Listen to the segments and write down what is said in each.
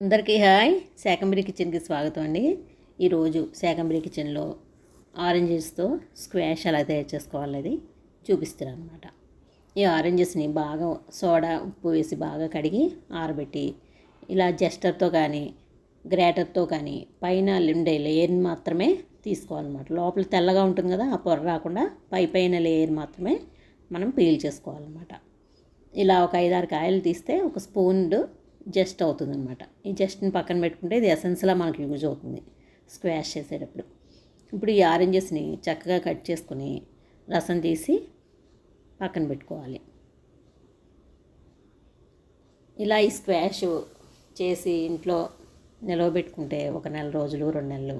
అందరికీ హాయ్. శాకంబరి కిచెన్కి స్వాగతం అండి. ఈరోజు శాకంబరి కిచెన్లో ఆరెంజెస్తో స్క్వాష్ ఎలా తయారు చేసుకోవాలనేది చూపిస్తున్నాను అనమాట ఈ ఆరెంజెస్ని బాగా సోడా ఉప్పు వేసి బాగా కడిగి ఆరబెట్టి ఇలా జస్టర్తో కానీ గ్రేటర్తో కానీ పైన ఉండే లేయర్ని మాత్రమే తీసుకోవాలన్నమాట. లోపల తెల్లగా ఉంటుంది కదా ఆ పొర రాకుండా పై పైన లేయర్ మాత్రమే మనం పీల్ చేసుకోవాలన్నమాట. ఇలా ఒక ఐదారు కాయలు తీస్తే ఒక స్పూన్ జస్ట్ అవుతుంది అనమాట ఈ జస్ట్ని పక్కన పెట్టుకుంటే ఇది ఎసెన్స్లా మనకు యూజ్ అవుతుంది. స్క్వాష్ చేసేటప్పుడు. ఇప్పుడు ఈ ఆరెంజెస్ని చక్కగా కట్ చేసుకుని రసం తీసి పక్కన పెట్టుకోవాలి. ఇలా ఈ స్క్వాష్ చేసి ఇంట్లో నిలవబెట్టుకుంటే ఒక నెల రోజులు రెండు నెలలు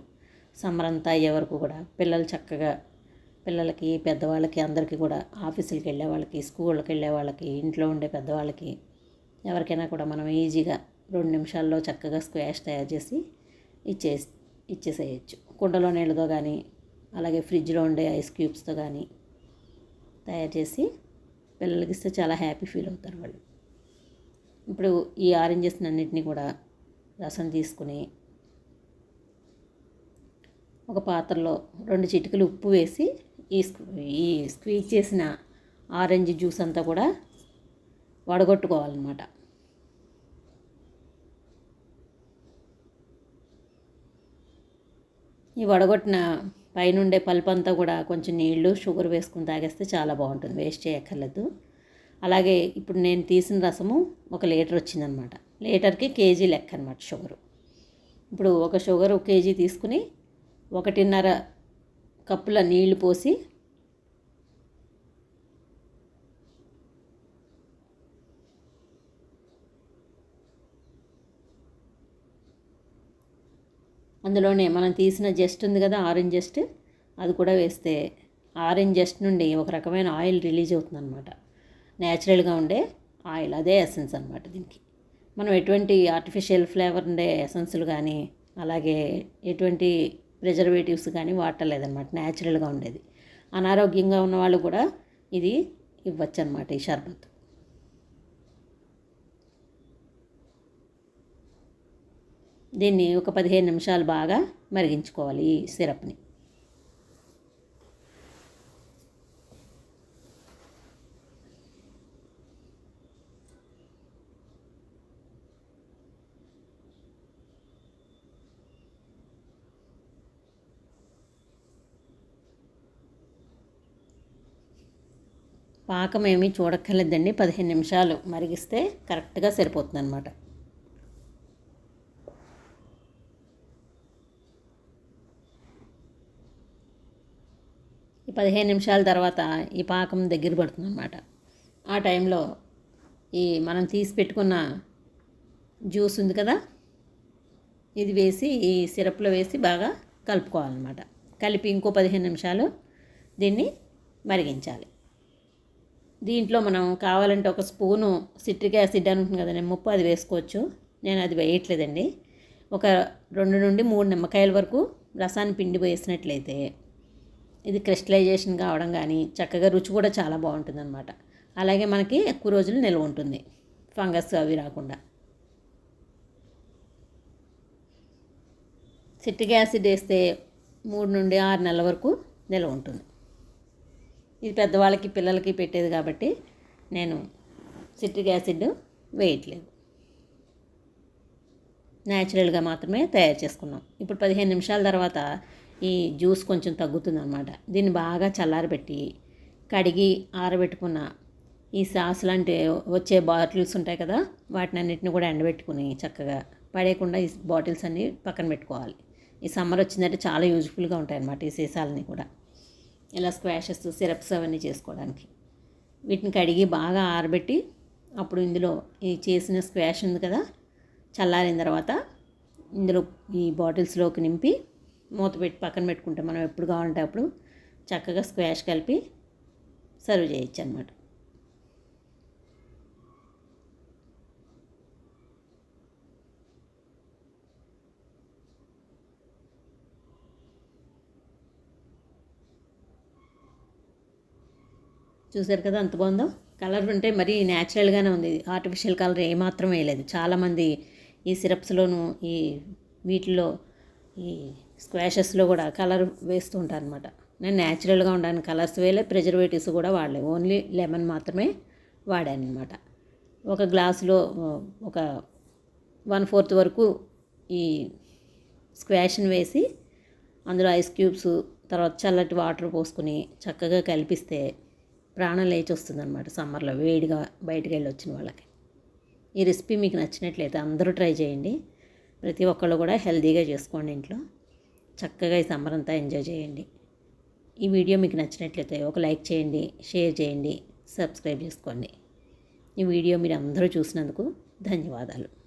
సమ్మర్ అంతా అయ్యే వరకు కూడా పిల్లలు చక్కగా పిల్లలకి పెద్దవాళ్ళకి అందరికీ కూడా ఆఫీసులకు వెళ్ళే వాళ్ళకి స్కూళ్ళకి వెళ్ళే వాళ్ళకి ఇంట్లో ఉండే పెద్దవాళ్ళకి ఎవరికైనా కూడా మనం ఈజీగా రెండు నిమిషాల్లో చక్కగా స్క్వాష్ తయారు చేసి ఇచ్చే ఇచ్చేసేయచ్చు. కుండలో నీళ్ళతో కానీ అలాగే ఫ్రిడ్జ్లో ఉండే ఐస్ క్యూబ్స్తో కానీ తయారు చేసి పిల్లలకి ఇస్తే చాలా హ్యాపీ ఫీల్ అవుతారు వాళ్ళు. ఇప్పుడు ఈ ఆరెంజెస్ అన్నిటిని కూడా రసం తీసుకుని ఒక పాత్రలో రెండు చిటికలు ఉప్పు వేసి ఈ ఈ స్క్వీజ్ చేసిన ఆరెంజ్ జ్యూస్ అంతా కూడా వడగొట్టుకోవాలన్నమాట. ఈ వడగొట్టిన పైనుండే పల్ప్ అంతా కూడా కొంచెం నీళ్ళు షుగర్ వేసుకుని తాగేస్తే చాలా బాగుంటుంది. వేస్ట్ చేయక్కర్లేదు. అలాగే ఇప్పుడు నేను తీసిన రసము ఒక లీటర్ వచ్చిందనమాట లీటర్కి కేజీ లెక్క అనమాట షుగరు. ఇప్పుడు ఒక షుగర్ కేజీ తీసుకుని ఒకటిన్నర కప్పుల నీళ్ళు పోసి అందులోనే మనం తీసిన జస్ట్ ఉంది కదా ఆరెంజ్ జస్ట్ అది కూడా వేస్తే ఆరెంజ్ జస్ట్ నుండి ఒక రకమైన ఆయిల్ రిలీజ్ అవుతుంది అనమాట న్యాచురల్గా ఉండే ఆయిల్ అదే ఎసెన్స్ అనమాట దీనికి. మనం ఎటువంటి ఆర్టిఫిషియల్ ఫ్లేవర్ ఉండే ఎసెన్సులు కానీ అలాగే ఎటువంటి ప్రిజర్వేటివ్స్ కానీ వాడలేదన్నమాట న్యాచురల్గా ఉండేది. అనారోగ్యంగా ఉన్న వాళ్ళు కూడా ఇది ఇవ్వచ్చు అనమాట ఈ షర్బత్. దీన్ని ఒక పదిహేను నిమిషాలు బాగా మరిగించుకోవాలి ఈ సిరప్ని. పాకం ఏమీ చూడక్కర్లేదండి. పదిహేను నిమిషాలు మరిగిస్తే కరెక్ట్గా సరిపోతుంది అనమాట ఈ పదిహేను నిమిషాల తర్వాత ఈ పాకం దగ్గర పడుతుంది అనమాట ఆ టైంలో ఈ మనం తీసి పెట్టుకున్న జ్యూస్ ఉంది కదా ఇది వేసి ఈ సిరప్లో వేసి బాగా కలుపుకోవాలన్నమాట. కలిపి ఇంకో పదిహేను నిమిషాలు దీన్ని మరిగించాలి. దీంట్లో మనం కావాలంటే ఒక స్పూను సిట్రిక్ యాసిడ్ అని ఉంటుంది కదా ముప్పు అది వేసుకోవచ్చు. నేను అది వేయట్లేదండి. ఒక రెండు నుండి మూడు నిమ్మకాయల వరకు రసాన్ని పిండి వేసినట్లయితే ఇది క్రిస్టలైజేషన్ కావడం కానీ చక్కగా రుచి కూడా చాలా బాగుంటుంది అనమాట అలాగే మనకి ఎక్కువ రోజులు నిల్వ ఉంటుంది. ఫంగస్ అవి రాకుండా. సిట్రిక్ యాసిడ్ వేస్తే మూడు నుండి ఆరు నెలల వరకు నిల్వ ఉంటుంది. ఇది పెద్దవాళ్ళకి పిల్లలకి పెట్టేది కాబట్టి నేను సిట్రిక్ యాసిడ్ వేయట్లేదు. న్యాచురల్గా మాత్రమే తయారు చేసుకున్నాం. ఇప్పుడు పదిహేను నిమిషాల తర్వాత ఈ జ్యూస్ కొంచెం తగ్గుతుంది అనమాట దీన్ని బాగా చల్లారబెట్టి కడిగి ఆరబెట్టుకున్న ఈ సాస్ లాంటి వచ్చే బాటిల్స్ ఉంటాయి కదా వాటిని అన్నిటిని కూడా ఎండబెట్టుకుని చక్కగా పడేయకుండా ఈ బాటిల్స్ అన్నీ పక్కన పెట్టుకోవాలి. ఈ సమ్మర్ వచ్చిందంటే చాలా యూజ్ఫుల్గా ఉంటాయి అన్నమాట ఈ సీసాలని కూడా. ఇలా స్క్వాషెస్ సిరప్స్ అవన్నీ చేసుకోవడానికి. వీటిని కడిగి బాగా ఆరబెట్టి అప్పుడు ఇందులో ఈ చేసిన స్క్వాష్ ఉంది కదా చల్లారిన తర్వాత ఇందులో ఈ బాటిల్స్లోకి నింపి మూత పెట్టి పక్కన పెట్టుకుంటే. మనం ఎప్పుడు కావాలంటే అప్పుడు చక్కగా స్క్వాష్ కలిపి సర్వ్ చేయొచ్చు అనమాట చూసారు కదా అంత బాగుందో? కలర్ ఉంటే మరీ న్యాచురల్గానే ఉంది. ఆర్టిఫిషియల్ కలర్ ఏమాత్రం వేయలేదు. చాలామంది ఈ సిరప్స్లోను ఈ వీటిలో ఈ స్క్వాషెస్లో కూడా కలర్ వేస్తూ ఉంటాను అనమాట నేను న్యాచురల్గా ఉండడానికి కలర్స్ వేలే ప్రిజర్వేటివ్స్ కూడా వాడలే. ఓన్లీ లెమన్ మాత్రమే వాడాను అనమాట ఒక గ్లాసులో ఒక వన్ ఫోర్త్ వరకు ఈ స్క్వాష్ని వేసి అందులో ఐస్ క్యూబ్స్ తర్వాత చల్లటి వాటర్ పోసుకుని చక్కగా కలిపిస్తే ప్రాణం లేచి వస్తుంది అనమాట సమ్మర్లో వేడిగా బయటికి వెళ్ళి వచ్చిన వాళ్ళకి. ఈ రెసిపీ మీకు నచ్చినట్లయితే అందరూ ట్రై చేయండి. ప్రతి ఒక్కళ్ళు కూడా హెల్తీగా చేసుకోండి ఇంట్లో. చక్కగా ఈ సమ్మర్ అంతా ఎంజాయ్ చేయండి. ఈ వీడియో మీకు నచ్చినట్లయితే ఒక లైక్ చేయండి షేర్ చేయండి సబ్స్క్రైబ్ చేసుకోండి. ఈ వీడియో మీరు అందరూ చూసినందుకు ధన్యవాదాలు.